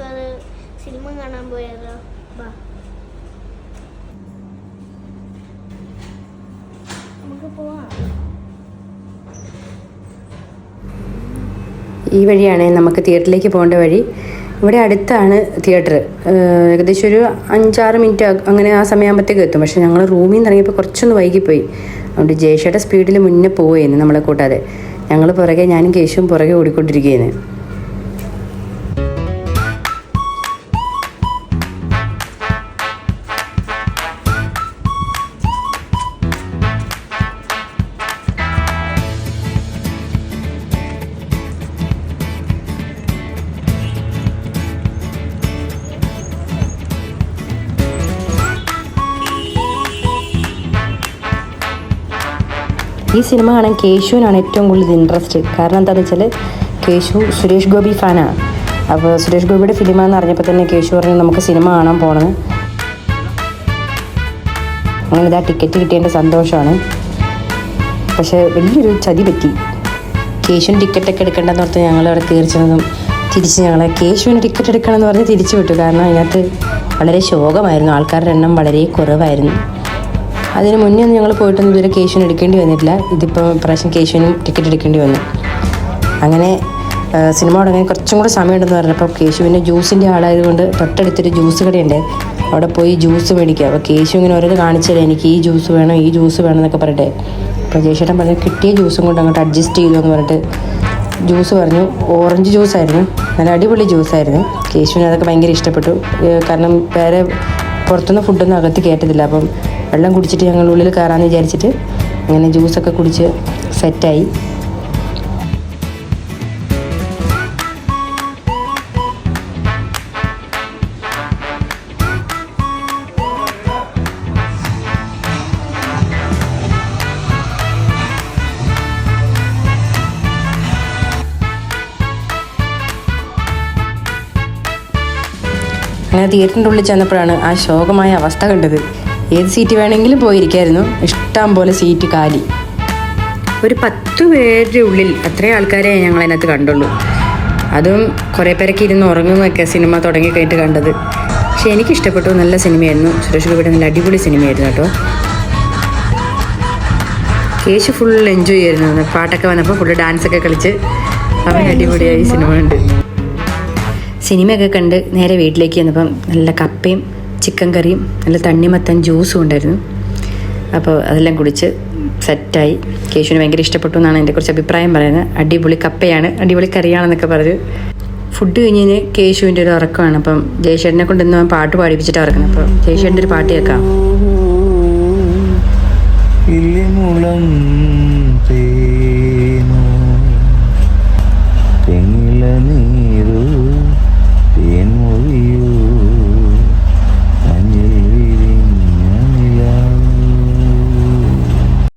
നമുക്കത് സിനിമ കാണാൻ പോയാലോ ബാ. നമുക്ക് പോവാം. ഈ വഴിയാണ് നമുക്ക് തിയേറ്ററിലേക്ക് പോകേണ്ട വഴി. ഇവിടെ അടുത്താണ് തിയേറ്റർ. ഏകദേശം ഒരു അഞ്ചാറ് മിനിറ്റ് അങ്ങനെ ആ സമയമാകുമ്പോഴത്തേക്ക് എത്തും. പക്ഷേ ഞങ്ങൾ റൂമിൽ നിന്ന് ഇറങ്ങിയപ്പോൾ കുറച്ചൊന്ന് വൈകിപ്പോയി. അതുകൊണ്ട് ജേഷയുടെ സ്പീഡിൽ മുന്നേ പോവുകയായിരുന്നു നമ്മളെ കൂട്ടാതെ. ഞങ്ങൾ പുറകെ ഞാനും കേശുവും പുറകെ ഓടിക്കൊണ്ടിരിക്കുകയായിരുന്നു. ഈ സിനിമ കാണാൻ കേശുവിനാണ് ഏറ്റവും കൂടുതൽ ഇൻട്രസ്റ്റ് കാരണം എന്താണെന്ന് വെച്ചാൽ കേശു സുരേഷ് ഗോപി ഫാനാണ്. അപ്പോൾ സുരേഷ് ഗോപിയുടെ ഫിലിമാന്ന് അറിഞ്ഞപ്പോൾ തന്നെ കേശു പറഞ്ഞു നമുക്ക് സിനിമ കാണാൻ പോകണം അങ്ങനെ ഇതാ ടിക്കറ്റ് കിട്ടിയതിന്റെ സന്തോഷമാണ്. പക്ഷേ വലിയൊരു ചതി പറ്റി. കേശുവിന് ടിക്കറ്റൊക്കെ എടുക്കേണ്ടെന്ന് ഓർത്ത് ഞങ്ങൾ അവിടെ തീർച്ചയായും തിരിച്ച് ഞങ്ങളെ കേശുവിന് ടിക്കറ്റ് എടുക്കണമെന്ന് പറഞ്ഞ് തിരിച്ചു വിട്ടു. കാരണം അതിനകത്ത് വളരെ ശോകമായിരുന്നു. ആൾക്കാരുടെ എണ്ണം വളരെ കുറവായിരുന്നു. അതിന് മുന്നേ ഒന്നും ഞങ്ങൾ പോയിട്ടൊന്നും ഇതുവരെ കേശുവിന് എടുക്കേണ്ടി വന്നിട്ടില്ല. ഇതിപ്പോൾ പ്രാവശ്യം കേശുവിനും ടിക്കറ്റ് എടുക്കേണ്ടി വന്നു. അങ്ങനെ സിനിമ തുടങ്ങാൻ കുറച്ചും കൂടെ സമയമുണ്ടെന്ന് പറഞ്ഞപ്പോൾ കേശുവിന്റെ ജ്യൂസിന്റെ ആളായതുകൊണ്ട് തൊട്ടടുത്തൊരു ജ്യൂസ് കടയുണ്ട്. അവിടെ പോയി ജ്യൂസ് മേടിക്കുക. അപ്പോൾ കേശു ഇങ്ങനെ ഓരോന്ന് കാണിച്ചത് എനിക്ക് ഈ ജ്യൂസ് വേണം ഈ ജ്യൂസ് വേണം എന്നൊക്കെ പറഞ്ഞിട്ട്. അപ്പോൾ ജയശേട്ടൻ പറഞ്ഞു കിട്ടിയ ജ്യൂസും കൊണ്ട് അങ്ങോട്ട് അഡ്ജസ്റ്റ് ചെയ്തു എന്ന് പറഞ്ഞിട്ട് ജ്യൂസ് പറഞ്ഞു. ഓറഞ്ച് ജ്യൂസ് ആയിരുന്നു. നല്ല അടിപൊളി ജ്യൂസ് ആയിരുന്നു. കേശുവിന് അതൊക്കെ ഭയങ്കര ഇഷ്ടപ്പെട്ടു. കാരണം വേറെ പുറത്തുനിന്ന് ഫുഡൊന്നും അകത്ത് കയറ്റത്തില്ല. അപ്പം വെള്ളം കുടിച്ചിട്ട് ഞങ്ങൾ ഉള്ളിൽ കയറാമെന്ന് വിചാരിച്ചിട്ട് അങ്ങനെ ജ്യൂസൊക്കെ കുടിച്ച് സെറ്റായി. അങ്ങനെ തിയേറ്ററിന്റെ ഉള്ളിൽ ചെന്നപ്പോഴാണ് ആ ശോകമായ അവസ്ഥ കണ്ടത്. ഏത് സീറ്റ് വേണമെങ്കിലും പോയിരിക്കായിരുന്നു. ഇഷ്ടം പോലെ സീറ്റ് കാലി. ഒരു പത്ത് പേരുടെ ഉള്ളിൽ അത്രയും ആൾക്കാരെ ഞങ്ങൾ അതിനകത്ത് കണ്ടുള്ളൂ. അതും കുറേ പേരൊക്കെ ഇരുന്ന് ഉറങ്ങുന്നൊക്കെ സിനിമ തുടങ്ങി കഴിഞ്ഞിട്ട് കണ്ടത്. പക്ഷെ എനിക്ക് ഇഷ്ടപ്പെട്ടു നല്ല സിനിമയായിരുന്നു. സുരേഷ് ഗോപിയുടെ നല്ല അടിപൊളി സിനിമയായിരുന്നു കേട്ടോ. കേശ് ഫുൾ എൻജോയ് ആയിരുന്നു. പാട്ടൊക്കെ വന്നപ്പോൾ ഫുള്ള് ഡാൻസൊക്കെ കളിച്ച് അവൻ അടിപൊളിയായി സിനിമ. ഉണ്ട് സിനിമയൊക്കെ കണ്ട് നേരെ വീട്ടിലേക്ക് വന്നപ്പം നല്ല കപ്പയും ചിക്കൻ കറിയും നല്ല തണ്ണിമത്തൻ ജ്യൂസും ഉണ്ടായിരുന്നു. അപ്പോൾ അതെല്ലാം കുടിച്ച് സെറ്റായി. കേശുവിന് ഭയങ്കര ഇഷ്ടപ്പെട്ടു എന്നാണ് എന്റെ കുറച്ച് അഭിപ്രായം പറയുന്നത്. അടിപൊളി കപ്പയാണ് അടിപൊളി കറിയാണെന്നൊക്കെ പറഞ്ഞു ഫുഡ് കഴിഞ്ഞ് കേശുവിന്റെ ഒരു ഉറക്കമാണ്. അപ്പം ജയശേഷനെ കൊണ്ട് ഇന്ന് പാട്ട് പാടിപ്പിച്ചിട്ട് ഉറക്കുന്നത് അപ്പോൾ ജയശേഷന്റെ ഒരു പാട്ട് കേൾക്കാം.